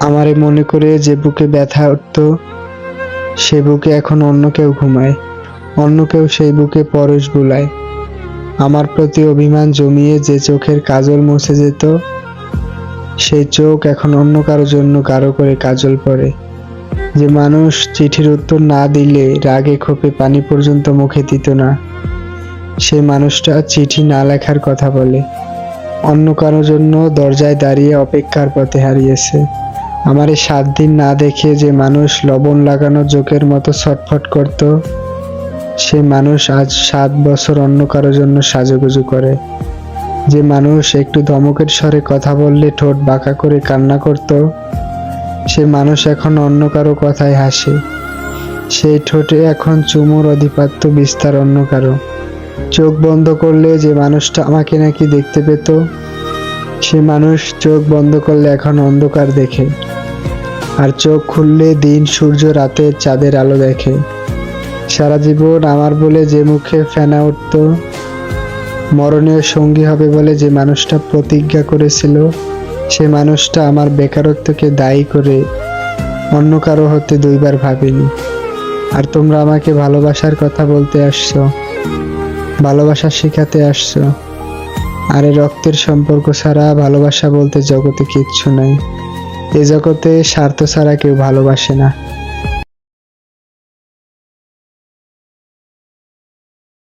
আমারে মনে করে যে বুকে ব্যথা উঠত, সে বুকে এখন অন্য কেউ ঘুমায়, অন্য কেউ সেই বুকে পরশ বুলায়। আমার প্রতি অভিমান জমিয়ে যে চোখের কাজল মুছে যেত, সেই চোখ এখন অন্য কারোর জন্য গাঢ় করে কাজল পড়ে। যে মানুষ চিঠির উত্তর না দিলে রাগে ক্ষোভে পানি পর্যন্ত মুখে দিত না। সে মানুষটা চিঠি না লেখার কথা বলে। অন্য কারোর জন্য দরজায় দাঁড়িয়ে অপেক্ষার পথে হারিয়েছে। আমার এই সাত দিন না দেখে যে মানুষ লবণ লাগানো জোকের মতো ছটফট করত, সে মানুষ আজ সাত বছর অন্য কারোর জন্য সাজুগুজু করে। যে মানুষ একটু ধমকের স্বরে কথা বললে ঠোঁট বাঁকা করে কান্না করত, সে মানুষ এখন অন্য কারও কথায় হাসে। সেই ঠোঁটে এখন চুমুর অধিপাত্য বিস্তার অন্য কারও। চোখ বন্ধ করলে যে মানুষটা আমাকে নাকি দেখতে পেত সে মানুষ চোখ বন্ধ করলে এখন অন্ধকার দেখে, আর চোখ খুললে দিন, সূর্য, রাতে চাঁদের আলো দেখে। সারা জীবন আমার বলে যে মুখে ফেনা উঠত মরণীয় সঙ্গী হবে বলে যে মানুষটা প্রতিজ্ঞা করেছিল, সে মানুষটা আমার বেকারত্বকে দায়ী করে অন্য কারও হতে দুইবার ভাবিনি। আর তোমরা আমাকে ভালোবাসার কথা বলতে আসছো, ভালোবাসা শেখাতে আসছো। আর এই রক্তের সম্পর্ক ছাড়া ভালোবাসা বলতে জগতে কিচ্ছু নাই। এ জগতে স্বার্থ ছাড়া কেউ ভালোবাসে না।